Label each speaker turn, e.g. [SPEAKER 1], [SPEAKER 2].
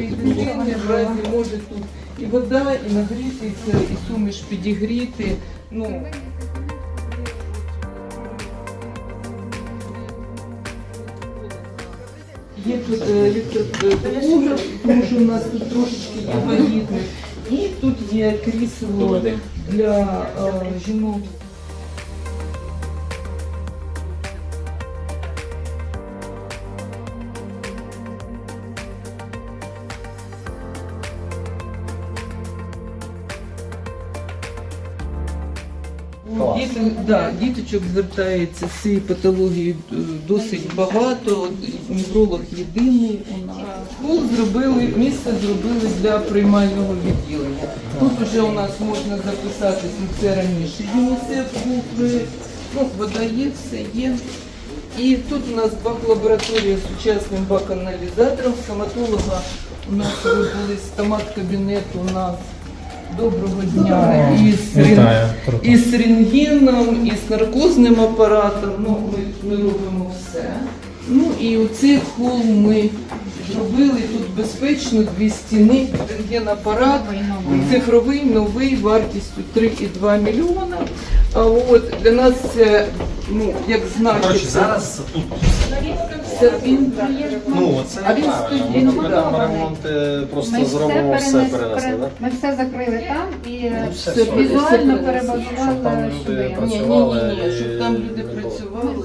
[SPEAKER 1] тут було.
[SPEAKER 2] В разі може тут і вода, і нагрітися, і суміш підігріти. Ну, Є тут е, тому що у нас тут трошечки є. І тут є крісло для е, жінок. Діти, да, діточок звертається з цією патологією е, досить багато. Невролог єдиний у нас. Школу зробили, місце зробили для приймального відділення. Тут вже у нас можна записатися, ну, це раніше ЮНІСЕФ був. Ну, вода є, все є. І тут у нас бак-лабораторія з сучасним бак-аналізатором. Стоматолога у нас були стомат-кабінет у нас. Доброго дня. І з рентгеном, і з наркозним апаратом. Ну, ми, ми робимо все. Ну і оцей хол ми зробили тут безпечно, дві стіни, рентген-апарат, цифровий, новий, вартістю 3,2 мільйона. А от для нас це, ну, як
[SPEAKER 3] Коротше, зараз тут ну це
[SPEAKER 2] А він
[SPEAKER 3] правильно. Ми
[SPEAKER 2] ну,
[SPEAKER 3] будемо ремонт е, просто зробимо все перенесли, так?
[SPEAKER 4] Ми все закрили там і
[SPEAKER 3] Ну, все,
[SPEAKER 2] все
[SPEAKER 3] все.
[SPEAKER 4] візуально
[SPEAKER 3] там
[SPEAKER 4] перебазували
[SPEAKER 3] люди працювали.
[SPEAKER 2] ні, ні, ні, ні, щоб там люди працювали.